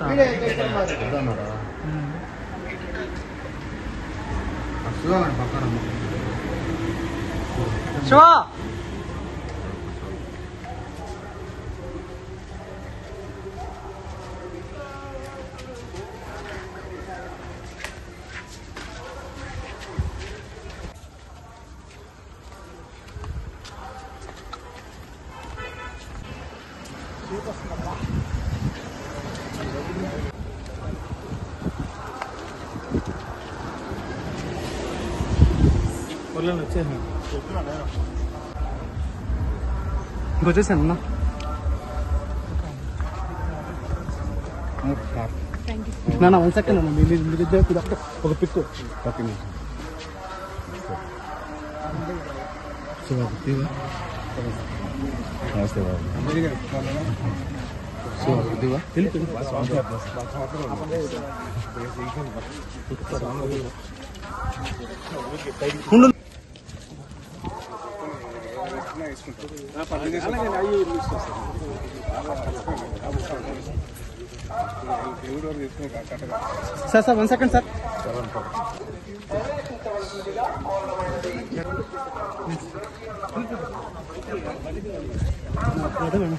होता Shiva Thank you. పక్కన శివ ఇంకొచ్చేసాను అన్న. నా వన్ సెకండ్ అన్న. మీరు మీరు ఇద్దరు ఒక పిక్. ఓకే నమస్తే బాబు sir sir one second sir. అదే madam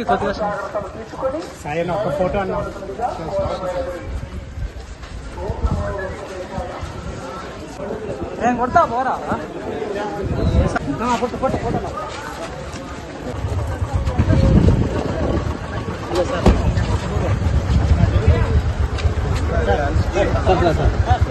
కొద్దిగా సాయి ఒక ఫోటో అన్న నేను కొడతా పోరా కొట్టు కొట్టు కొట్టు సార్ సార్